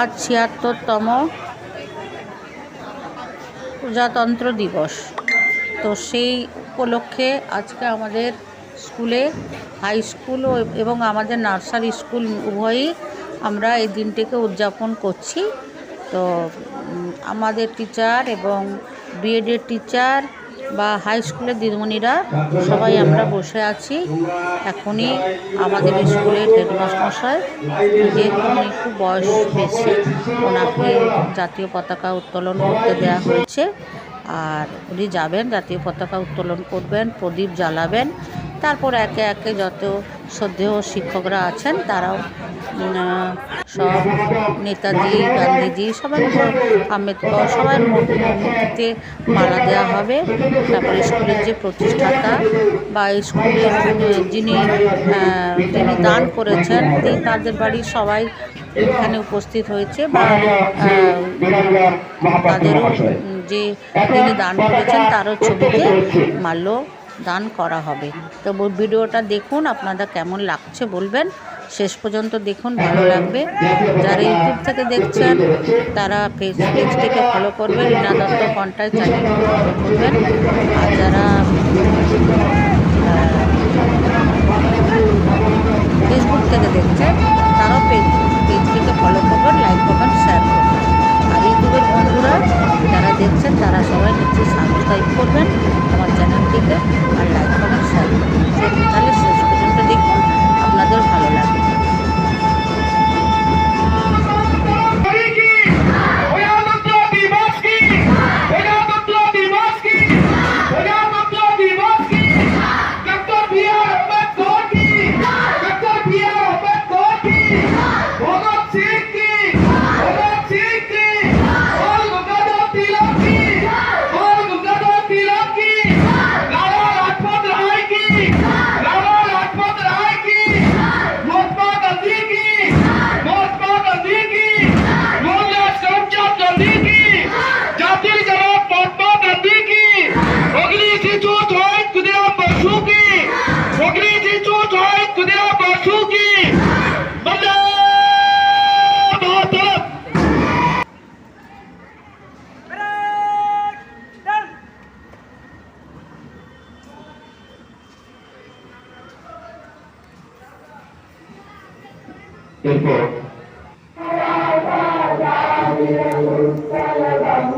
আজ ছিয়াত্তরতম প্রজাতন্ত্র দিবস। তো সেই উপলক্ষে আজকে আমাদের স্কুলে হাই স্কুল এবং আমাদের নার্সারি স্কুল উভয়ই আমরা এই দিনটিকে উদযাপন করছি। তো আমাদের টিচার এবং বিএডের টিচার বা হাই স্কুলের দিদিমণিরা, সবাই আমরা বসে আছি। এখনই আমাদের স্কুলের হেডমাস্টারমশাই যেহেতু উনি বয়স বেশি, ওনাকে জাতীয় পতাকা উত্তোলন করতে দেওয়া হয়েছে। আর উনি যাবেন, জাতীয় পতাকা উত্তোলন করবেন, প্রদীপ জ্বালাবেন। তারপর একে একে যত শ্রদ্ধেয় শিক্ষকরা আছেন, তারাও সব নেতাজি, গান্ধীজি, সবাই আম্বেদকর, সবাই মূর্তিতে মালা দেওয়া হবে। তারপরে স্কুলের যে প্রতিষ্ঠাতা বা স্কুলের যিনি যিনি দান করেছেন, তিনি তাদের বাড়ির সবাই এখানে উপস্থিত হয়েছে বা তাদেরও যে তিনি দান করেছেন, তারও ছবিতে মাল্য দান করা হবে। তো ভিডিওটা দেখুন, আপনাদের কেমন লাগছে বলবেন। শেষ পর্যন্ত দেখুন, ভালো লাগবে। যারা ইউটিউব থেকে দেখছেন, তারা ফেসবুক পেজ থেকে ফলো করবেন রীনা দত্ত কন্ট্যাক্ট চ্যানেল করবেন। আর যারা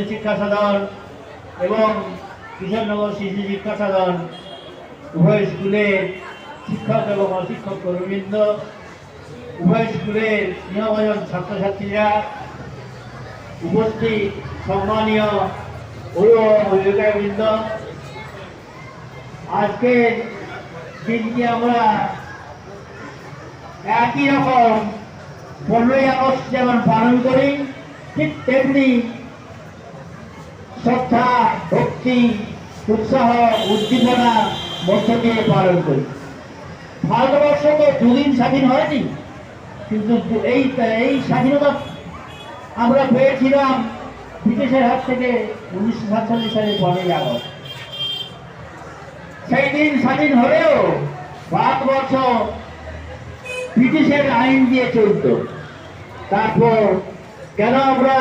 কিশোরনগর শিক্ষা সদন এবং কিশোরনগর শিশু শিক্ষা সদন উভয় স্কুলের শিক্ষক এবং অশিক্ষক কর্মীবৃন্দ, উভয় স্কুলের নিয়মজন ছাত্রছাত্রীরা উপস্থিত সম্মানীয় অভিভাবকবৃন্দ। আজকের দিনটি আমরা একই রকম পনেরোই আগস্ট যেমন পালন করি, ঠিক তেমনি শ্রদ্ধা, ভক্তি, উৎসাহ, উদ্দীপনা মধ্য দিয়ে পালন করি। ভারতবর্ষ তো দুদিন স্বাধীন হয়নি, কিন্তু এই এই স্বাধীনতা আমরা পেয়েছিলাম ব্রিটিশের হাত থেকে উনিশশো সাতচল্লিশ সালে পনেরোই আগস্ট। সেই দিন স্বাধীন হলেও ভারতবর্ষ ব্রিটিশের আইন দিয়ে চলত। তারপর কেন আমরা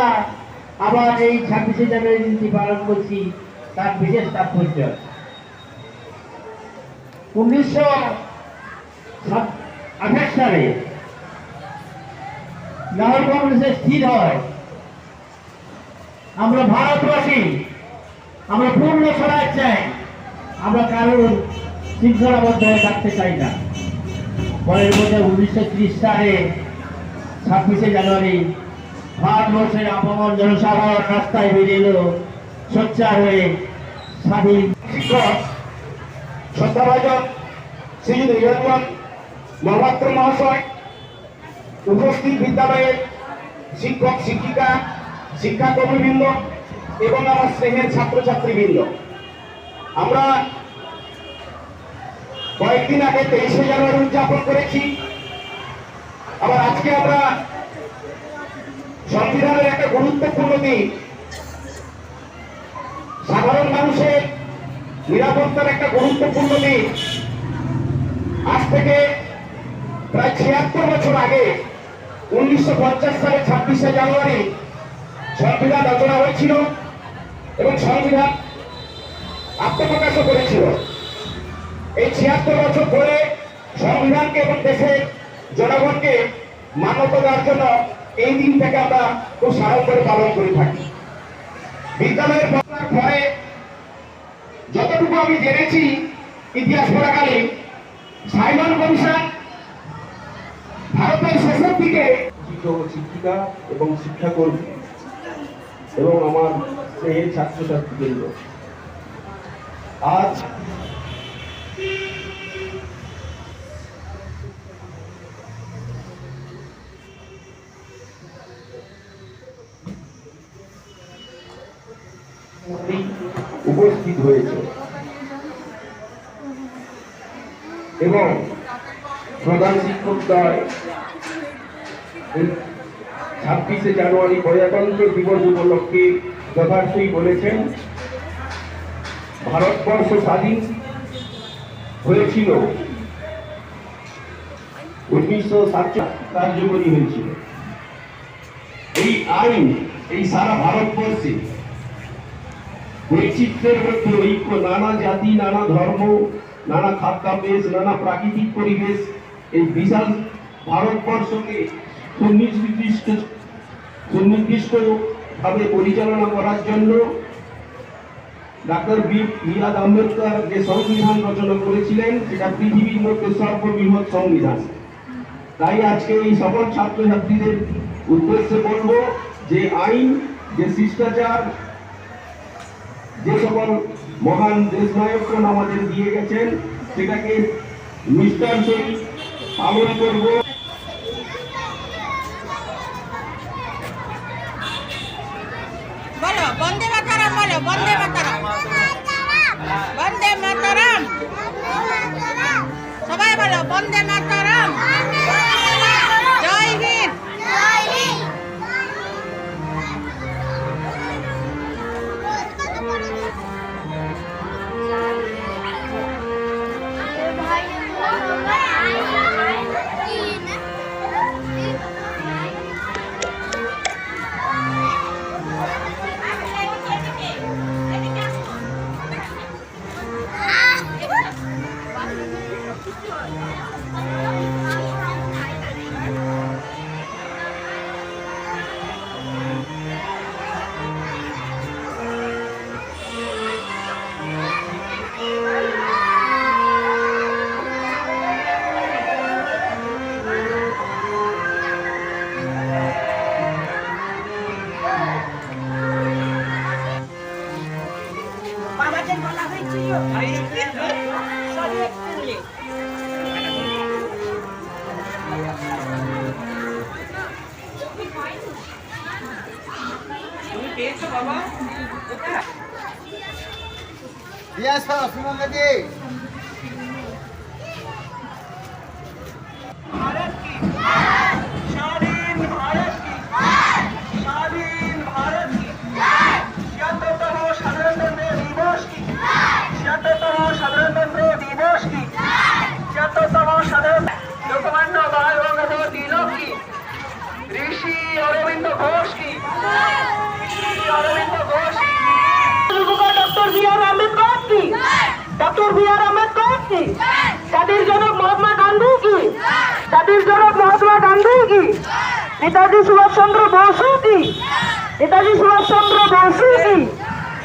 আবার এই ছাব্বিশে জানুয়ারি দিনটি পালন করছি, তার বিশেষ তাৎপর্য। উনিশশো আঠাশ সালে লাহোর কংগ্রেসে স্থির হয় আমরা ভারতবাসী, আমরা পূর্ণ স্বরাজ চাই, আমরা কারোর শৃঙ্খলাবদ্ধ হয়ে থাকতে চাই না পরের বছর উনিশশো ত্রিশ সালে ছাব্বিশে জানুয়ারি ভারতবর্ষের আপামর জনসাধারণ রাস্তায় বেরিয়ে এলো। সোচ্চার হয়ে স্বাধীন শিক্ষক শ্রদ্ধাভাজন শ্রীযুত হিরণমন মহাপাত্র মহাশয়, উপস্থিত বিদ্যালয়ের শিক্ষক, শিক্ষিকা, শিক্ষাকর্মীবৃন্দ এবং আমার স্নেহের ছাত্রছাত্রীবৃন্দ। আমরা কয়েকদিন আগে তেইশে জানুয়ারি উদযাপন করেছি। আবার আজকে আমরা সংবিধানের একটা গুরুত্বপূর্ণ দিন সাধারণ মানুষের নিরাপত্তার একটা গুরুত্বপূর্ণ দিক। আজ থেকে প্রায় ছিয়াত্তর বছর আগে, উনিশশো পঞ্চাশ সালে ছাব্বিশে জানুয়ারি, সংবিধান রচনা হয়েছিল এবং সংবিধান আত্মপ্রকাশও করেছিল। এই ছিয়াত্তর বছর ধরে সংবিধানকে এবং দেশের জনগণকে মান্যতা দেওয়ার জন্য এই দিনটাকে আমরা খুব করে পালন করে থাকি। বিদ্যালয়ের পড়ার পরে যতটুকু আমি জেনেছি ইতিহাস পড়াকালীন সাইমন কমিশন ভারতের শেষের দিকে শিক্ষক এবং শিক্ষাকর্মী এবং আমার স্নেহের ছাত্রছাত্রীবৃন্দ আজ উপস্থিত হয়েছে এবং ছাব্বিশে জানুয়ারি প্রজাতন্ত্র দিবস উপলক্ষে যথার্থই বলেছেন, ভারতবর্ষ স্বাধীন হয়েছিল। উনিশশো হয়েছিল। এই আইন, এই সারা ভারতবর্ষে বৈচিত্র্যের মধ্যে ঐক্য, নানা জাতি, নানা ধর্ম, নানা খাদ্যাভ্যাস, নানা প্রাকৃতিক পরিবেশ এই বিশাল ভারতবর্ষকে সুনির্দিষ্ট সুনির্দিষ্ট ভাবে পরিচালনা করার জন্য ডাক্তার বি বি.আর. আম্বেদকর যে সংবিধান রচনা করেছিলেন, সেটা পৃথিবীর মধ্যে সর্ববৃহৎ সংবিধান তাই আজকে এই সকল ছাত্রছাত্রীদের উদ্দেশ্যে বলব যে আইন, যে শিষ্টাচার, যে সকল মহান দেশনায়কগণ আমাদের দিয়ে গেছেন, সেটাকে নিষ্ঠার পালন করব। বলো বন্দে মাতারাম বলো বন্দে মাতারাম। বন্দে মাতারাম। সবাই বলো বন্দে মাতারাম। বাবাদের বলা হয়েছিল পেয়েছ কি? জাতির জনক মহাত্মা গান্ধী কি? জাতির জনক মহাত্মা গান্ধী কি? নেতাজি সুভাষচন্দ্র বসু কি? নেতাজি সুভাষচন্দ্র বসু কি?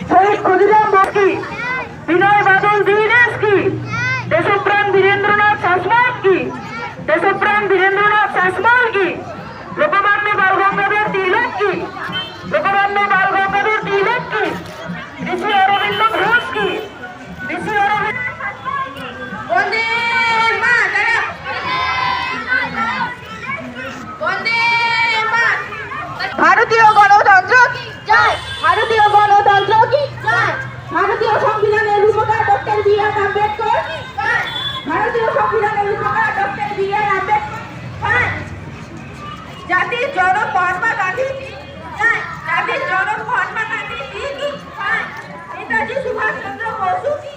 শহীদ ক্ষুদিরাম বোস বাদল দীনেশ কি? ভারতীয় গণতন্ত্র কি? জয়। ভারতীয় গণতন্ত্র কি? জয়। ভারতীয় সংবিধানের রূপকার ডক্টর বি আর আম্বেদকর কি? জয়। ভারতীয় সংবিধানের রূপকার ডক্টর বি আর আম্বেদকর জয়। জাতির জনক মহাত্মা গান্ধী কি? জয়। জাতির জনক মহাত্মা গান্ধী কি? জয়। নেতাজি সুভাষ চন্দ্র বসু কি?